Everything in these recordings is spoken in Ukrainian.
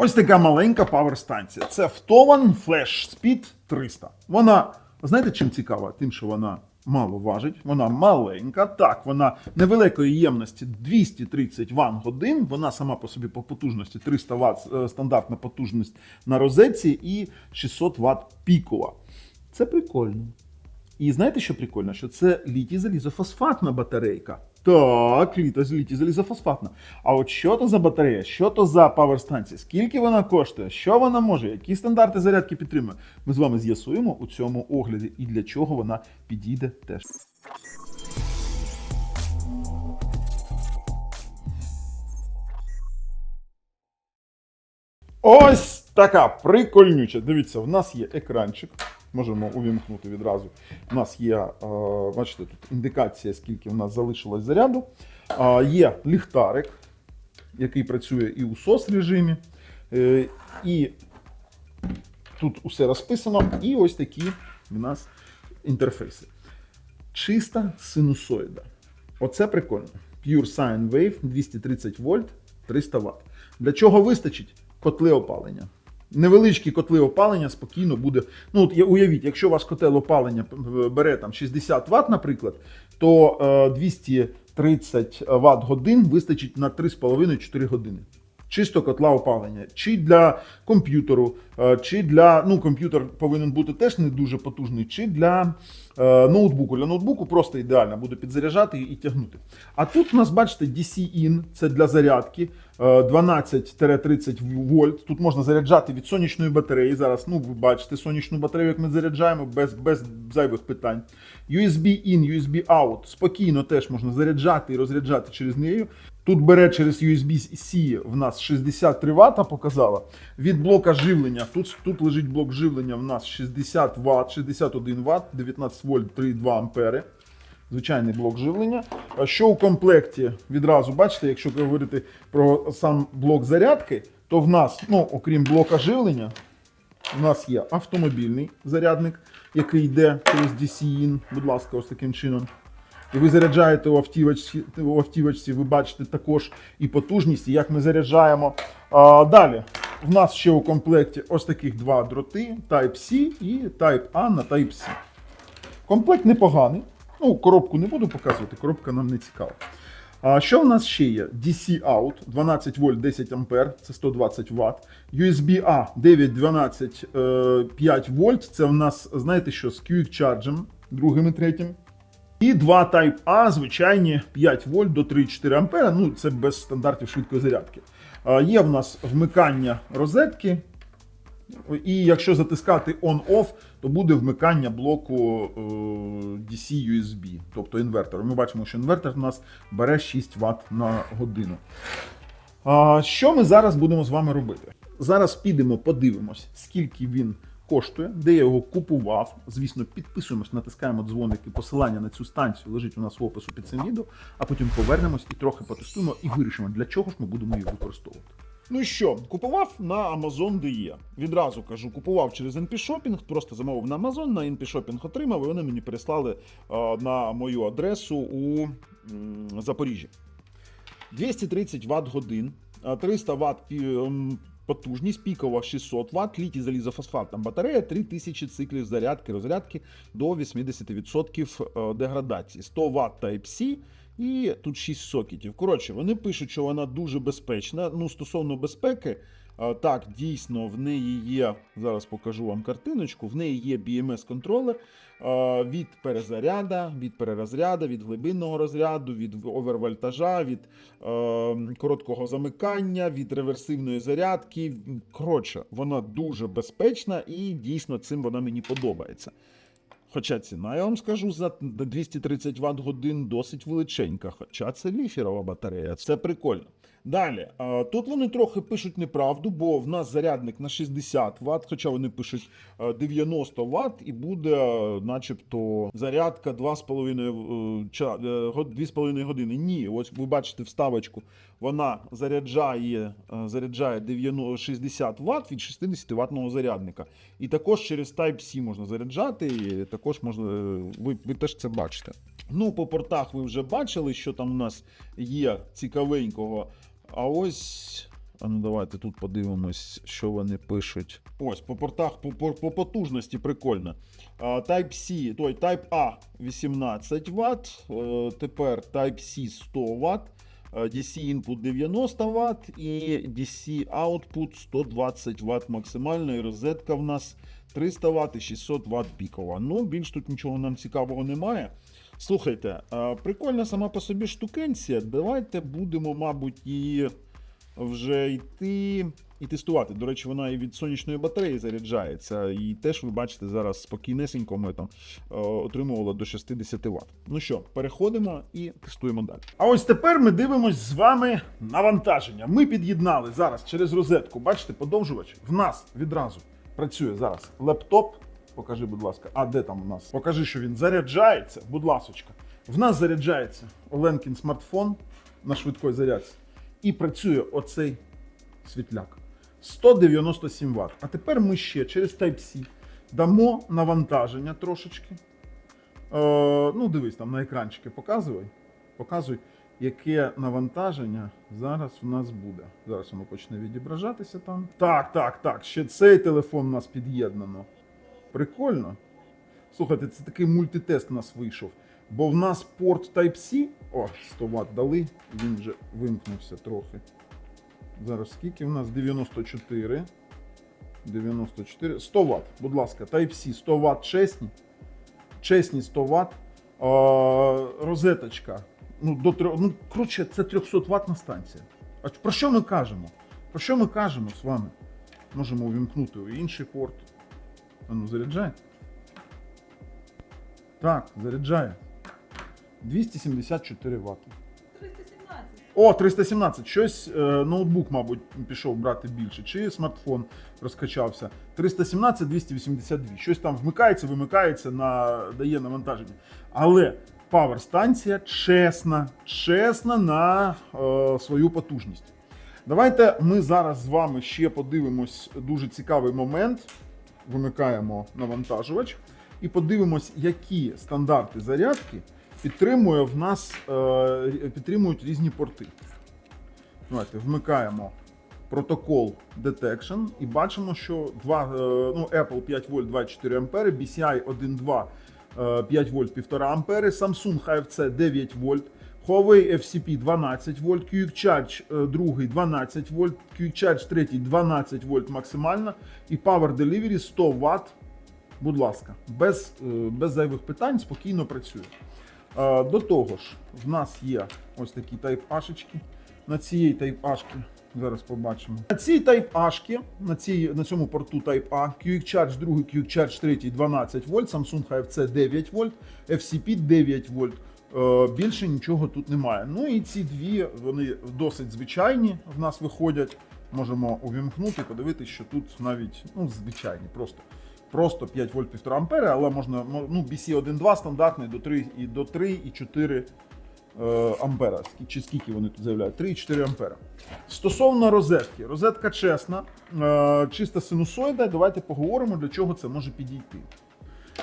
Ось така маленька паверстанція. Це Втован Flash Speed 300. Вона, знаєте, чим цікава? Тим, що вона мало важить, вона маленька. Так, вона невеликої ємності 230 Вт годин. Вона сама по собі по потужності 300 Вт е, стандартна потужність на розетці і 600 Вт пікова. Це прикольно. І знаєте, що прикольно? Що це літій залізофосфатна батарейка. Так, літо літій залізофосфатна. А от що то за батарея? Що то за паверстанція? Скільки вона коштує? Що вона може? Які стандарти зарядки підтримує? Ми з вами з'ясуємо у цьому огляді і для чого вона підійде теж. Ось така прикольнюча. Дивіться, в нас є екранчик. Можемо увімкнути відразу. У нас є, е, бачите, тут індикація, скільки в нас залишилось заряду. Є ліхтарик, який працює і у SOS режимі. Е, І тут усе розписано. І ось такі в нас інтерфейси. Чиста синусоїда. Оце прикольно. Pure Sine Wave 230 вольт 300 Вт. Для чого вистачить? Котли опалення. Невеличкі котли опалення спокійно буде. Ну, от уявіть, якщо ваш котел опалення е, бере там 60 Вт, наприклад, то е, 230 Вт годин вистачить на 3,5-4 години. Чисто котла опалення, чи для комп'ютеру, е, чи для ну комп'ютер повинен бути теж не дуже потужний, чи для е, ноутбуку. Для ноутбуку просто ідеально буде підзаряджати і тягнути. А тут у нас, бачите, DC-IN, це для зарядки е, 12-30 вольт. Тут можна заряджати від сонячної батареї. Зараз ну ви бачите сонячну батарею, як ми заряджаємо без, без зайвих питань. USB-in, USB-out спокійно теж можна заряджати і розряджати через неї. Тут бере через USB-C в нас 63 Вт показала. Від блока живлення. Тут, тут лежить блок живлення в нас 60 Вт, 61 Вт, 19 вольт 3,2 ампери. Звичайний блок живлення. А Що у комплекті відразу бачите, якщо говорити про сам блок зарядки, то в нас, ну, окрім блока живлення, у нас є автомобільний зарядник, який йде через DC-IN, будь ласка, ось таким чином. І ви заряджаєте у автівочці, у автівочці, ви бачите також і потужність, і як ми заряджаємо. А, далі, в нас ще у комплекті ось таких два дроти: Type-C і Type-A на Type-C. Комплект непоганий. Ну, коробку не буду показувати, коробка нам не цікава. А що в нас ще є? DC out 12 вольт 10 ампер, це 120 Вт. USB A 9 12 е, 5 вольт. Це в нас, знаєте що, з Quick Charge, другим і третім. І два Type A, звичайні 5 вольт до 3,4 ампера. Ну, це без стандартів швидкої зарядки. Є в нас вмикання розетки. І якщо затискати on-off, то буде вмикання блоку е, DC USB, тобто інвертор. Ми бачимо, що інвертор у нас бере 6 Вт на годину. Що ми зараз будемо з вами робити? Зараз підемо, подивимось, скільки він коштує, де я його купував. Звісно, підписуємось, натискаємо дзвоник і посилання на цю станцію лежить у нас в опису під цим відео, а потім повернемось і трохи потестуємо і вирішимо, для чого ж ми будемо їх використовувати. Ну і що, купував на Amazon DE. Відразу кажу, купував через NP Shopping, просто замовив на Amazon, на NP Shopping отримав, і вони мені переслали на мою адресу у Запоріжжі. 230 Вт годин, 300 Вт потужність, пікова 600 Вт, літій залізофосфатна батарея, 3000 циклів зарядки, розрядки до 80% е, деградації, 100 Вт Type-C і тут 6 сокетів. Коротше, вони пишуть, що вона дуже безпечна. Ну, стосовно безпеки, так, дійсно, в неї є, зараз покажу вам картиночку, в неї є BMS-контролер е, від перезаряда, від перерозряду, від глибинного розряду, від овервольтажа, від е, короткого замикання, від реверсивної зарядки. Коротше, вона дуже безпечна і дійсно цим вона мені подобається. Хоча ціна, я вам скажу, за 230 Вт годин досить величенька. Хоча це ліфірова батарея, це прикольно. Далі, тут вони трохи пишуть неправду, бо в нас зарядник на 60 Вт, хоча вони пишуть 90 Вт, і буде, начебто, зарядка 2,5 е, ча- е, год- 2,5 години. Ні, ось ви бачите вставочку, вона заряджає, е, заряджає 90, 60 Вт від 60 ватного зарядника. І також через Type-C можна заряджати, і також можна, е, ви, ви теж це бачите. Ну, по портах ви вже бачили, що там у нас є цікавенького. А ось А ну давайте тут подивимось, що вони пишуть. Ось по портах по, по, по потужності прикольно. Type-C, той Type-A 18 Вт, тепер Type-C 100 Вт, е, DC input 90 Вт і DC output 120 Вт максимально. І розетка в нас 300 Вт і 600 Вт пікова. Ну, більш тут нічого нам цікавого немає. Слухайте, прикольна сама по собі штукенція. Давайте будемо, мабуть, її вже йти і тестувати. До речі, вона і від сонячної батареї заряджається. І теж ви бачите, зараз спокійнесенько ми там отримувала до 60 Вт. Ну що, переходимо і тестуємо далі. А ось тепер ми дивимось з вами навантаження. Ми під'єднали зараз через розетку. Бачите, подовжувач. В нас відразу працює зараз лептоп. Покажи, будь ласка, а де там у нас? Покажи, що він заряджається, будь ласочка. В нас заряджається Оленкін смартфон на швидкої зарядці. І працює оцей світляк. 197 Вт. А тепер ми ще через Type-C дамо навантаження трошечки. Е, ну, дивись, там на екранчики показуй. Показуй, яке навантаження зараз в нас буде. Зараз воно почне відображатися там. Так, так, так. Ще цей телефон у нас під'єднано. Прикольно. Слухайте, це такий мультитест у нас вийшов. Бо в нас порт Type-C, о, 100 Вт дали, він вже вимкнувся трохи. Зараз скільки у нас? 94. 94. 100 Вт, будь ласка, Type-C 100 Вт чесні. Чесні 100 Вт. А, розеточка. Ну, до, трьох- ну, коротше, це 300 ватна станція. А про що ми кажемо? Про що ми кажемо з вами? Можемо увімкнути інший порт. А ну, заряджай. Так, заряджає. 274 Вт. 317. О, 317. Щось е, ноутбук, мабуть, пішов брати більше, чи смартфон розкачався. 317, 282. Щось там вмикається, вимикається, на, дає навантаження. Але павер станція чесна, чесна на е, свою потужність. Давайте ми зараз з вами ще подивимось дуже цікавий момент. Вимикаємо навантажувач і подивимось, які стандарти зарядки підтримує в нас е, підтримують різні порти. Давайте вмикаємо протокол Detection і бачимо, що два, е, ну, Apple 5 вольт 24 ампери, BCI 1.2 е, 5 вольт 1,5 ампери, Samsung HFC 9 вольт, Huawei FCP 12 вольт, Quick Charge е, другий 12 вольт, Quick Charge третій 12 вольт максимально і Power Delivery 100 Вт. Будь ласка, без, е, без зайвих питань спокійно працює. Е, До того ж, в нас є ось такі Type-A-шечки. На цій Type-A-шки зараз побачимо. На цій Type-A-шки, на, цій, на цьому порту Type-A, Quick Charge 2, Quick Charge 3 12 вольт, Samsung HFC 9 вольт, FCP 9 вольт. Е, Більше нічого тут немає. Ну і ці дві вони досить звичайні в нас виходять. Можемо увімкнути, подивитися, що тут навіть ну, звичайні, просто просто 5 вольт 1,5 ампери, але можна ну, BC 1.2 стандартний до 3 і до 3 і 4 е, ампера. Чи скільки вони тут заявляють? 3 і 4 ампера. Стосовно розетки, розетка чесна, е, чиста синусоїда. Давайте поговоримо, для чого це може підійти.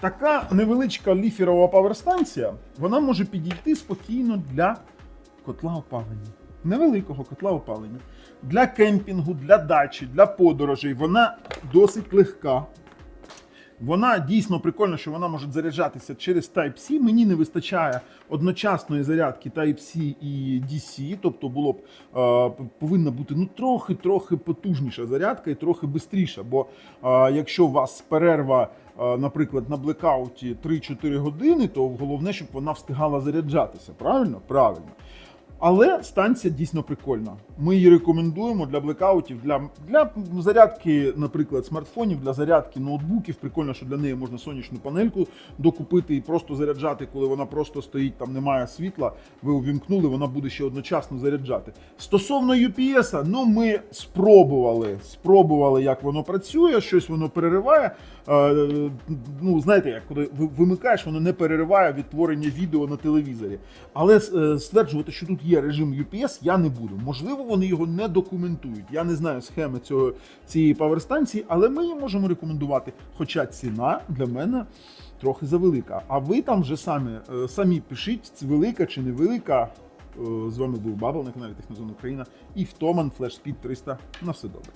Така невеличка ліферова паверстанція, вона може підійти спокійно для котла опалення. Невеликого котла опалення. Для кемпінгу, для дачі, для подорожей. Вона досить легка. Вона дійсно прикольна, що вона може заряджатися через Type-C. Мені не вистачає одночасної зарядки Type-C і DC, тобто було б е, повинна бути ну трохи-трохи потужніша зарядка і трохи швидше. Бо е, якщо у вас перерва, наприклад, на блекауті 3-4 години, то головне, щоб вона встигала заряджатися. Правильно? Правильно. Але станція дійсно прикольна. Ми її рекомендуємо для блекаутів, для, для зарядки, наприклад, смартфонів, для зарядки ноутбуків. Прикольно, що для неї можна сонячну панельку докупити і просто заряджати, коли вона просто стоїть, там немає світла. Ви увімкнули, вона буде ще одночасно заряджати. Стосовно UPS, ну ми спробували, спробували, як воно працює, щось воно перериває. Е, ну, знаєте, як коли вимикаєш, воно не перериває відтворення відео на телевізорі. Але е, стверджувати, що тут є режим UPS, я не буду. Можливо, вони його не документують. Я не знаю схеми цього, цієї паверстанції, але ми її можемо рекомендувати. Хоча ціна для мене трохи завелика. А ви там вже самі, е, самі пишіть, велика чи невелика. Е, З вами був Бабл на каналі Технозон Україна і Втоман Флешспід 300. На все добре.